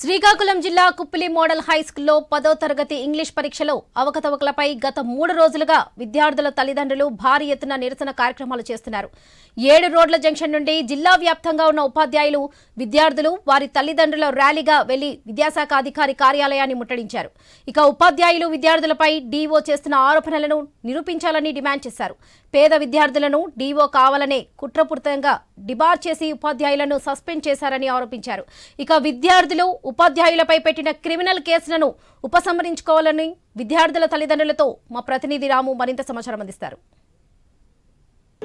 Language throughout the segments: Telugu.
శ్రీకాకుళం జిల్లా కుప్పిలి మోడల్ హై స్కూల్లో పదో తరగతి ఇంగ్లీష్ పరీక్షలో అవకతవకలపై గత మూడు రోజులుగా విద్యార్థుల తల్లిదండ్రులు భారీ ఎత్తున నిరసన కార్యక్రమాలు చేస్తున్నారు. ఏడు రోడ్ల జంక్షన్ నుండి జిల్లా వ్యాప్తంగా ఉన్న ఉపాధ్యాయులు విద్యార్థులు వారి తల్లిదండ్రుల ర్యాలీగా వెళ్ళి విద్యాశాఖ అధికారి కార్యాలయాన్ని ముట్టడించారు. ఇక ఉపాధ్యాయులు విద్యార్థులపై డీఓ చేస్తున్న ఆరోపణలను నిరూపించాలని డిమాండ్ చేశారు. పేద విద్యార్థులను డీఓ కావాలనే కుట్రపూరితంగా డిబార్ చేసి ఉపాధ్యాయులను సస్పెండ్ చేశారని ఆరోపించారు. ఇక విద్యార్థులు ఉపాధ్యాయులపై పెట్టిన క్రిమినల్ కేసులను ఉపసంహరించుకోవాలని విద్యార్థుల తల్లిదండ్రులతో మా ప్రతినిధి రాము మరింత సమాచారం అందిస్తారు.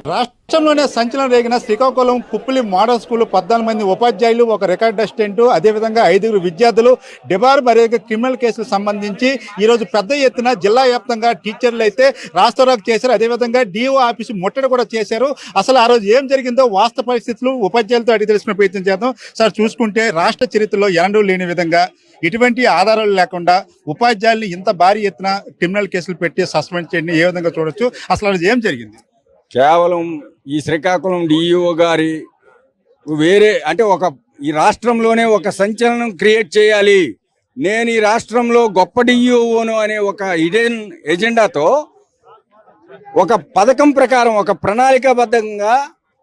రాష్ట్రంలోనే సంచలనం రేగిన శ్రీకాకుళం కుప్పిలి మోడల్ స్కూల్ పద్నాలుగు మంది ఉపాధ్యాయులు ఒక రికార్డ్ అసిస్టెంట్ అదేవిధంగా ఐదుగురు విద్యార్థులు డిబార్ మరియు క్రిమినల్ కేసులకు సంబంధించి ఈరోజు పెద్ద ఎత్తున జిల్లా వ్యాప్తంగా టీచర్లు అయితే రాస్తారోకు చేశారు. అదేవిధంగా డిఓ ఆఫీసు ముట్టడి కూడా చేశారు. అసలు ఆ రోజు ఏం జరిగిందో వాస్తవ పరిస్థితులు ఉపాధ్యాయులతో అడిగి తెలుసుకునే ప్రయత్నం చేద్దాం. సార్ చూసుకుంటే రాష్ట్ర చరిత్రలో ఎనడూ లేని విధంగా ఎటువంటి ఆధారాలు లేకుండా ఉపాధ్యాయుల్ని ఇంత భారీ ఎత్తున క్రిమినల్ కేసులు పెట్టి సస్పెండ్ చేయడం ఏ విధంగా చూడొచ్చు? అసలు ఆ రోజు ఏం జరిగింది? కేవలం ఈ శ్రీకాకుళం డిఈఓ గారి వేరే అంటే ఒక ఈ రాష్ట్రంలోనే ఒక సంచలనం క్రియేట్ చేయాలి. నేను ఈ రాష్ట్రంలో గొప్ప డిఈఓను అనే ఒక ఇడెన్ ఎజెండాతో ఒక పథకం ప్రకారం ఒక ప్రణాళికాబద్ధంగా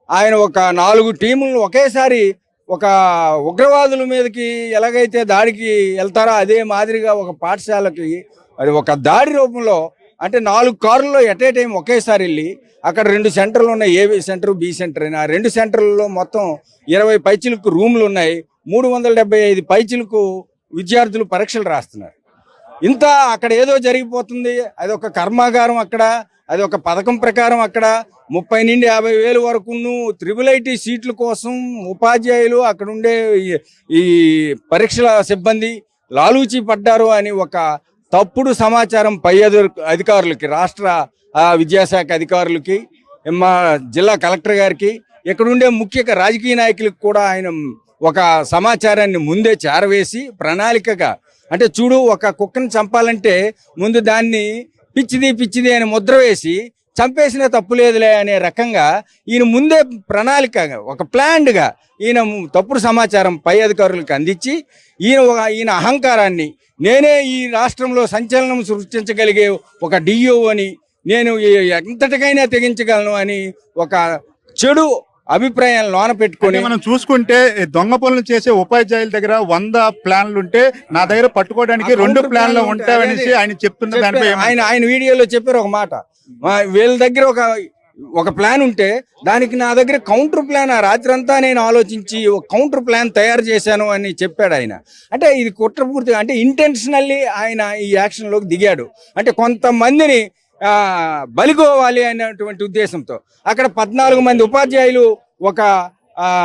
ఆయన ఒక నాలుగు టీములను ఒకేసారి ఒక ఉగ్రవాదుల మీదకి ఎలాగైతే దాడికి వెళ్తారో అదే మాదిరిగా ఒక పాఠశాలకి అది ఒక దాడి రూపంలో అంటే నాలుగు కార్లలో ఎట్ ఏ టైం ఒకేసారి వెళ్ళి అక్కడ రెండు సెంటర్లు ఉన్నాయి. ఏ సెంటర్ బి సెంటర్ అని. ఆ రెండు సెంటర్లలో మొత్తం ఇరవై పైచిలకు రూమ్లు ఉన్నాయి. మూడు వందల డెబ్బై ఐదు పైచిలకు విద్యార్థులు పరీక్షలు రాస్తున్నారు. ఇంత అక్కడ ఏదో జరిగిపోతుంది. అది ఒక కర్మాగారం అక్కడ అది ఒక పథకం ప్రకారం అక్కడ. ముప్పై నుండి యాభై వేలు వరకును త్రిబుల్ ఐటీ సీట్ల కోసం ఉపాధ్యాయులు అక్కడ ఉండే ఈ పరీక్షల సిబ్బంది లాలూచి పడ్డారు అని ఒక తప్పుడు సమాచారం పై అధికారులకి రాష్ట్ర విద్యాశాఖ అధికారులకి మా జిల్లా కలెక్టర్ గారికి ఇక్కడ ఉండే ముఖ్య రాజకీయ నాయకులకు కూడా ఆయన ఒక సమాచారాన్ని ముందే చేరవేసి ప్రణాళికగా అంటే చూడు ఒక కుక్కను చంపాలంటే ముందు దాన్ని పిచ్చిది పిచ్చిది అని ముద్ర వేసి చంపేసిన తప్పు లేదులే అనే రకంగా ఈయన ముందే ప్రణాళికగా ఒక ప్లాన్డ్గా ఈయన తప్పుడు సమాచారం పై అధికారులకు అందించి ఈయన ఒక- ఈయన అహంకారాన్ని నేనే ఈ రాష్ట్రంలో సంచలనం సృష్టించగలిగే ఒక డిఓ అని నేను ఎంతటికైనా తెగించగలను అని ఒక చెడు అభిప్రాయాన్ని లోన పెట్టుకొని మనం చూసుకుంటే దొంగ పనులు చేసే ఉపాధ్యాయుల దగ్గర వంద ప్లాన్లు ఉంటే నా దగ్గర పట్టుకోవడానికి రెండు ప్లాన్లు. ఉంటాయనేసి. ఆయన చెప్తున్న దానిపై? ఆయన ఆయన వీడియోలో చెప్పారు ఒక మాట వీళ్ళ దగ్గర ఒక ఒక ప్లాన్ ఉంటే దానికి నా దగ్గర కౌంటర్ ప్లాన్ ఆ రాత్రంతా నేను ఆలోచించి ఒక కౌంటర్ ప్లాన్ తయారు చేశాను అని చెప్పాడు ఆయన. అంటే ఇది కుట్రపూర్తిగా అంటే ఇంటెన్షనల్లీ ఆయన ఈ యాక్షన్లోకి దిగాడు. అంటే కొంతమందిని బలిగోవాలి అనేటువంటి ఉద్దేశంతో. అక్కడ పద్నాలుగు మంది ఉపాధ్యాయులు ఒక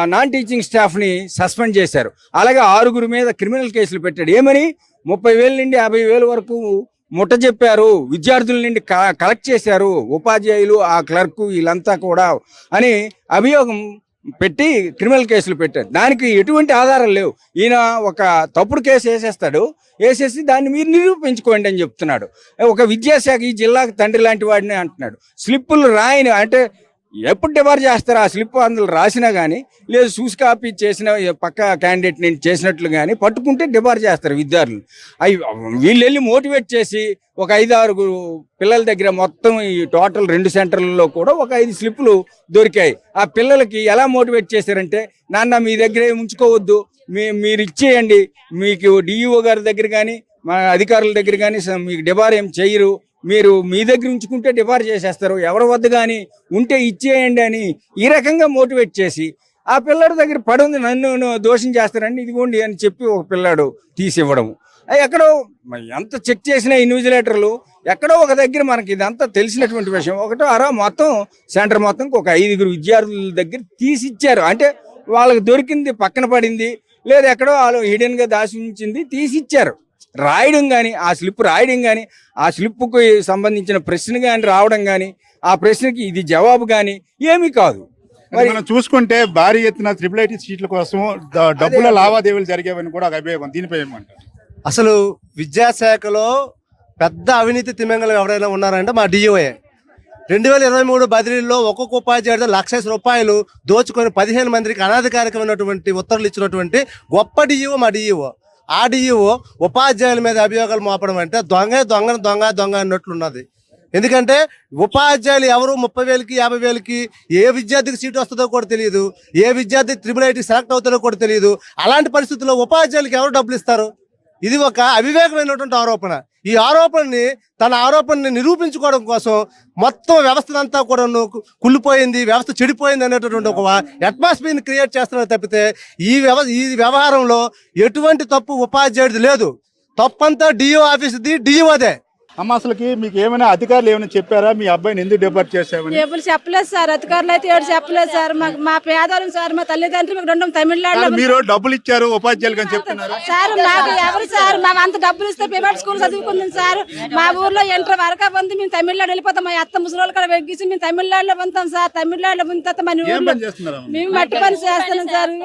నాన్ టీచింగ్ స్టాఫ్ని సస్పెండ్ చేశారు. అలాగే ఆరుగురు మీద క్రిమినల్ కేసులు పెట్టాడు. ఏమని? ముప్పై వేల నుండి యాభై వేల వరకు ముట్ట చెప్పారు. విద్యార్థుల నుండి కలెక్ట్ చేశారు. ఉపాధ్యాయులు ఆ క్లర్క్ వీళ్ళంతా కూడా అని అభియోగం పెట్టి క్రిమినల్ కేసులు పెట్టారు. దానికి ఎటువంటి ఆధారాలు లేవు. ఈయన ఒక తప్పుడు కేసు వేసేస్తాడు. వేసేసి దాన్ని మీరు నిరూపించుకోండి అని చెప్తున్నాడు. ఒక విద్యాశాఖ ఈ జిల్లాకు తండ్రి లాంటి వాడిని అంటున్నాడు. స్లిప్పులు రాయని అంటే ఎప్పుడు డిబార్ చేస్తారు? ఆ స్లిప్ అందులో రాసినా కానీ లేదు చూసి కాపీ చేసిన పక్క క్యాండిడేట్ నేను చేసినట్లు కానీ పట్టుకుంటే డిబార్ చేస్తారు విద్యార్థులు. అవి వీళ్ళు వెళ్ళి మోటివేట్ చేసి ఒక ఐదు ఆరుగురు పిల్లల దగ్గర మొత్తం ఈ టోటల్ రెండు సెంటర్లలో కూడా ఒక ఐదు స్లిప్పులు దొరికాయి. ఆ పిల్లలకి ఎలా మోటివేట్ చేశారంటే నాన్న మీ దగ్గర ఉంచుకోవద్దు. మీ మీరు ఇచ్చేయండి. మీకు డిఈఓ గారి దగ్గర కానీ మా అధికారుల దగ్గర కానీ మీకు డిబార్ ఏం చేయరు. మీరు మీ దగ్గర ఉంచుకుంటే డిపార్ చేసేస్తారు. ఎవరి వద్ద కానీ ఉంటే ఇచ్చేయండి అని ఈ రకంగా మోటివేట్ చేసి ఆ పిల్లడి దగ్గర పడుంది నన్ను దోషం చేస్తారండి ఇదిగోండి అని చెప్పి ఒక పిల్లాడు తీసి ఎక్కడో ఎంత చెక్ చేసిన ఇన్విజిలేటర్లు ఎక్కడో ఒక దగ్గర మనకి ఇదంతా తెలిసినటువంటి విషయం. ఒకటో అరా మొత్తం సెంటర్ మొత్తం ఒక ఐదుగురు విద్యార్థుల దగ్గర తీసి ఇచ్చారు అంటే వాళ్ళకి దొరికింది పక్కన పడింది లేదా ఎక్కడో వాళ్ళు హిడెన్గా దాచి ఉంచింది తీసి ఇచ్చారు రాయడం కానీ ఆ స్లిప్ రాయడం కానీ ఆ స్లిప్కి సంబంధించిన ప్రశ్న కానీ రావడం కానీ ఆ ప్రశ్నకి ఇది జవాబు కానీ ఏమీ కాదు. అంటే మనం చూసుకుంటే భారీ ఎత్తున త్రిపుల్ ఐటీ సీట్ల కోసం డబ్బుల లావాదేవీలు జరిగేవని కూడా ఒక అభియోగం దీనిపై ఏమంటారు? అసలు విద్యాశాఖలో పెద్ద అవినీతి తిమ్మంగలు ఎవరైనా ఉన్నారంటే మా డిఓఏ రెండు వేల ఇరవై మూడు బదిలీలో ఒక్కొక్క ఉపాధ్యాయుడు లక్ష రూపాయలు దోచుకొని పదిహేను మందికి అనధికారికమైనటువంటి ఉత్తర్వులు ఇచ్చినటువంటి గొప్ప డిఈఓ మా డిఈఓ ఆర్డీఓ ఉపాధ్యాయుల మీద అభియోగాలు మోపడం అంటే దొంగ దొంగ దొంగ దొంగ అన్నట్లున్నది ఎందుకంటే ఉపాధ్యాయులు ఎవరు ముప్పై వేలకి యాభై వేలకి ఏ విద్యార్థికి సీట్ వస్తుందో కూడా తెలియదు. ఏ విద్యార్థి త్రిబుల్ ఐటీ సెలెక్ట్ అవుతుందో కూడా తెలియదు. అలాంటి పరిస్థితుల్లో ఉపాధ్యాయులకి ఎవరు డబ్బులు ఇస్తారు? ఇది ఒక అవివేకమైనటువంటి ఆరోపణ. ఈ ఆరోపణని తన ఆరోపణని నిరూపించుకోవడం కోసం మొత్తం వ్యవస్థనంతా కూడా కుళ్ళిపోయింది వ్యవస్థ చెడిపోయింది అనేటటువంటి ఒక అట్మాస్ఫియర్ని క్రియేట్ చేస్తున్నారు తప్పితే ఈ వ్యవ ఈ వ్యవహారంలో ఎటువంటి తప్పు ఉపాధ్యాయుడిది లేదు. తప్పంతా డిఓ ఆఫీస్ది డిఓదే అమ్మ అసలుకి మీకు ఏమైనా అధికారులు ఏమైనా చెప్పారా? మీ అబ్బాయిని ఎందుకు డిపార్ట్ చేసామని ఎవరు చెప్పలేదు సార్. అధికారులు అయితే ఎవరు చెప్పలేదు సార్. మాకు మా పేదవాళ్ళం సార్. మా తల్లిదండ్రులు మాకు రెండు తమిళనాడులో కాదు, మీరు డబ్బులు ఇచ్చారు ఉపాధ్యాయులకు అని చెప్తున్నారు. సార్ మాకు ఎవరు సార్? మా అంత డబ్బులు ఇస్తే ప్రైవేట్ స్కూల్ చదువుకుందాం సార్. మా ఊర్లో ఎంటర్ వరకు ఉంది. మేము తమిళనాడు వెళ్ళిపోతాం. మా అత్త ముసలి కూడా వెగ్గిసి మేము తమిళనాడులో పొందుతాం సార్. తమిళనాడులో పొందిన తర్వాత మన ఊర్లో మేము మట్టి పని చేస్తున్నాం సార్.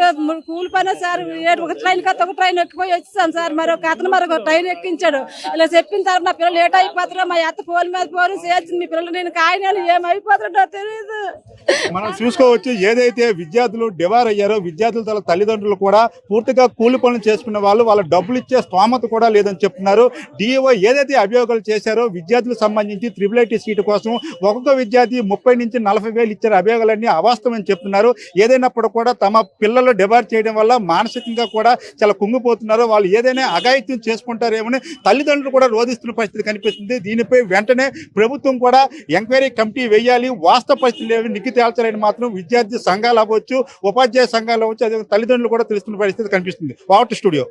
కూలి పని సార్. ఒక ట్రైన్ కత్త ఒక ట్రైన్ ఎక్కిపోయి వచ్చాం సార్. మరి ఒక అతను మరి ఒక ట్రైన్ ఎక్కించాడు. ఇలా చెప్పిన తర్వాత నా పిల్లలు లేట్ అయిపోతారో మా అత్త ఫోన్ మీద ఫోన్ చేస్తుంది మీ పిల్లలు నేను కాయనాలు ఏమైపోతాడో తెలియదు మనం చూసుకోవచ్చు ఏదైతే విద్యార్థులు డివార్ అయ్యారో విద్యార్థుల తల తల్లిదండ్రులు కూడా పూర్తిగా కూలి పనులు చేసుకున్న వాళ్ళు వాళ్ళ డబ్బులు ఇచ్చే స్తోమత కూడా లేదని చెప్తున్నారు. డిఓ ఏదైతే అభియోగాలు చేశారో విద్యార్థులకు సంబంధించి త్రిబుల్ ఐటీ సీటు కోసం ఒక్కొక్క విద్యార్థి ముప్పై నుంచి నలభై వేలు ఇచ్చారు అభియోగాలన్నీ అవాస్తవమని చెప్తున్నారు. ఏదైనప్పుడు కూడా తమ పిల్లలు డివార్ చేయడం వల్ల మానసికంగా కూడా చాలా కుంగిపోతున్నారు. వాళ్ళు ఏదైనా అఘాయిత్యం చేసుకుంటారేమని తల్లిదండ్రులు కూడా రోధిస్తున్న పరిస్థితి కనిపిస్తుంది. దీనిపై వెంటనే ప్రభుత్వం కూడా ఎంక్వైరీ కమిటీ వేయాలి. వాస్తవ పరిస్థితులు ఏవి? నిక్కి తేల్చాలని మాత్రం విద్యార్థి సంఘాలు అవ్వచ్చు ఉపాధ్యాయ సంఘాలు అవ్వచ్చు అదే తల్లిదండ్రులు కూడా తెలుస్తున్న పరిస్థితి కనిపిస్తుంది. Water studio.